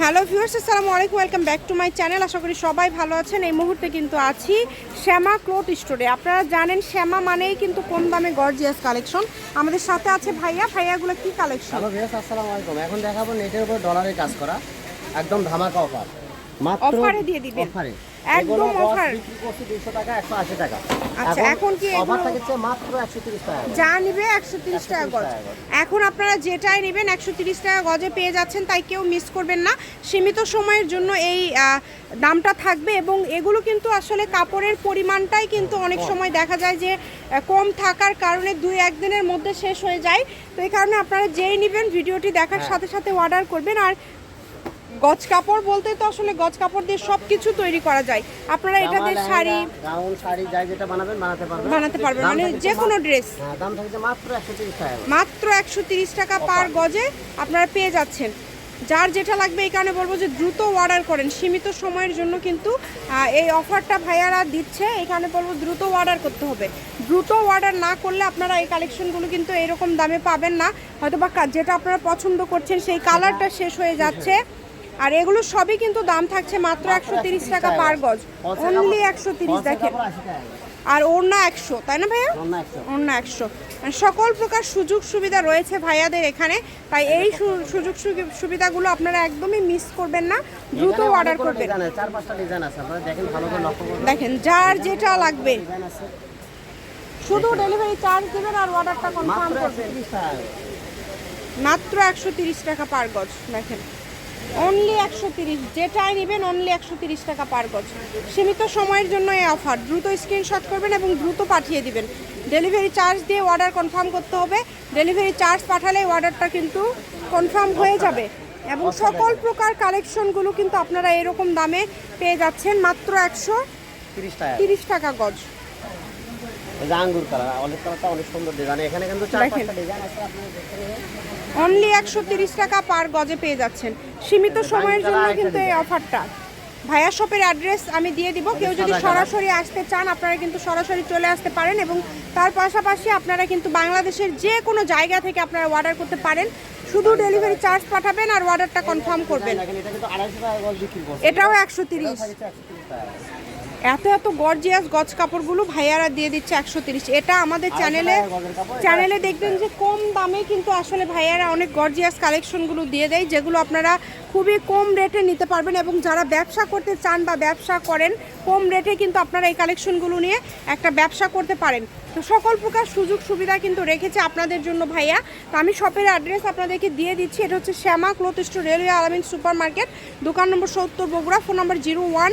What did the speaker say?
Hello viewers আসসালামু আলাইকুম welcome back to my channel. আশা করি সবাই ভালো আছেন। এই মুহূর্তে কিন্তু আছি শ্যামা ক্লোথ স্টোরে। আপনারা জানেন শ্যামা মানেই কিন্তু কোন দামে গর্জিয়াস কালেকশন আমাদের সাথে আছে ভাইয়া। ভাইয়াগুলো কি কালেকশন হ্যালো ভিউয়ার্স আসসালামু আলাইকুম। এখন দেখাবো নেটের উপর ডলারে কাজ করা একদম ধামাকা অফার মাত্র অফারে দিয়ে দিবেন। অফারে একদম অফার। বিক্রি করছি 200 টাকা 180 টাকা। আচ্ছা, এখন কি অফার থাকছে মাত্র 130 টাকা যা নিবে একশো তিরিশ টাকা গজ। 130 টাকা গজ। এখন আপনারা যেটাই নেবেন একশো তিরিশ টাকা গজে পেয়ে যাচ্ছেন তাই কেউ মিস করবেন না। সীমিত সময়ের জন্য এই দামটা থাকবে এবং এগুলো কিন্তু আসলে কাপড়ের পরিমাণটাই কিন্তু অনেক সময় দেখা যায় যে কম থাকার কারণে দুই একদিনের মধ্যে শেষ হয়ে যায়। তো এই কারণে আপনারা যেই নেবেন ভিডিওটি দেখার হ্যাঁ। সাথে সাথে অর্ডার করবেন। আর গজ কাপড় বলতে তো আসলে গজ কাপড় দিয়ে সব কিছু তৈরি করা যায়। আপনারা এটা দিয়ে শাড়ি গাউন শাড়ি যাই যেটা বানাবেন বানাতে পারবেন। বানাতে পারবেন মানে যে কোনো ড্রেস। হ্যাঁ দাম থাকছে মাত্র 130 টাকা মাত্র একশো তিরিশ টাকা পার গজে আপনারা পেয়ে যাচ্ছেন। যার যেটা লাগবে এই কারণে বলব যে দ্রুত অর্ডার করেন। সীমিত সময়ের জন্য কিন্তু এই অফারটা ভাইয়ারা দিচ্ছে। এখানে বলব দ্রুত অর্ডার করতে হবে। দ্রুত অর্ডার না করলে আপনারা এই কালেকশনগুলো কিন্তু এরকম দামে পাবেন না। হয়তো বা যেটা আপনারা পছন্দ করছেন সেই কালারটা শেষ হয়ে যাচ্ছে। আর এগুলো সবই কিন্তু দাম থাকছে মাত্র একশো তিরিশ টাকা পার গজ। অনলি একশো তিরিশ দেখেন। কাপড় 80 আর ওড়না একশো তাই না ভাইয়া? 100 একশো। মানে সকল প্রকার সুযোগ সুবিধা রয়েছে ভাইয়াদের এখানে তাই এই সুযোগ সুবি- সুবিধাগুলো আপনারা একদমই মিস করবেন না দ্রুত অর্ডার করবেন। দেখেন যার যেটা লাগবে। শুধু ডেলিভারি চার্জ দেবেন আর অর্ডারটা কনফার্ম করবেন। 130 টাকা। করে। মাত্র একশো তিরিশ টাকা পার গজ দেখেন। অনলি একশো তিরিশ। যেটাই নেবেন অনলি একশো তিরিশ টাকা পার গজ। সীমিত সময়ের জন্য এই অফার দ্রুত স্ক্রিনশট করবেন এবং দ্রুত পাঠিয়ে দিবেন। ডেলিভারি চার্জ দিয়ে অর্ডার কনফার্ম করতে হবে। ডেলিভারি চার্জ পাঠালে অর্ডারটা কিন্তু কনফার্ম হয়ে যাবে। এবং সকল প্রকার কালেকশনগুলো কিন্তু আপনারা এরকম দামে পেয়ে যাচ্ছেন মাত্র একশো 30 তিরিশ টাকা গজ। এই যে আঙ্গুর কালার অনেক কালারটা অনেক সুন্দর ডিজাইন এখানে কিন্তু চার পাঁচটা ডিজাইন আছে নেবেন অনলি একশো তিরিশ টাকা পার গজে পেয়ে যাচ্ছেন। সীমিত সময়ের জন্য কিন্তু এই অফারটা ভাইয়া শপের অ্যাড্রেস আমি দিয়ে দিব। কেউ যদি সরাসরি আসতে চান আপনারা কিন্তু সরাসরি চলে আসতে পারেন এবং তার পাশাপাশি আপনারা কিন্তু বাংলাদেশের যে কোনো জায়গা থেকে আপনারা অর্ডার করতে পারেন। শুধু ডেলিভারি চার্জ পাঠাবেন আর অর্ডারটা কনফার্ম করবেন। এটাও একশো তিরিশ। এটা হচ্ছে 130 টাকা এত এত গর্জিয়াস গজ কাপড়গুলো ভাইয়ারা দিয়ে দিচ্ছে একশো তিরিশ। এটা আমাদের চ্যানেলে চ্যানেলে দেখবেন যে কম দামে কিন্তু আসলে ভাইয়ারা অনেক গর্জিয়াস কালেকশনগুলো দিয়ে দেয় যেগুলো আপনারা খুবই কম রেটে নিতে পারবেন এবং যারা ব্যবসা করতে চান বা ব্যবসা করেন কম রেটে কিন্তু আপনারা এই কালেকশনগুলো নিয়ে একটা ব্যবসা করতে পারেন। তো সকল প্রকার সুযোগ সুবিধা কিন্তু রেখেছে আপনাদের জন্য ভাইয়া। তো আমি শপের অ্যাড্রেস আপনাদেরকে দিয়ে দিচ্ছি এটা হচ্ছে Shyama cloth store railway Alamin super market দোকান নম্বর সত্তর Bogura phone number zero one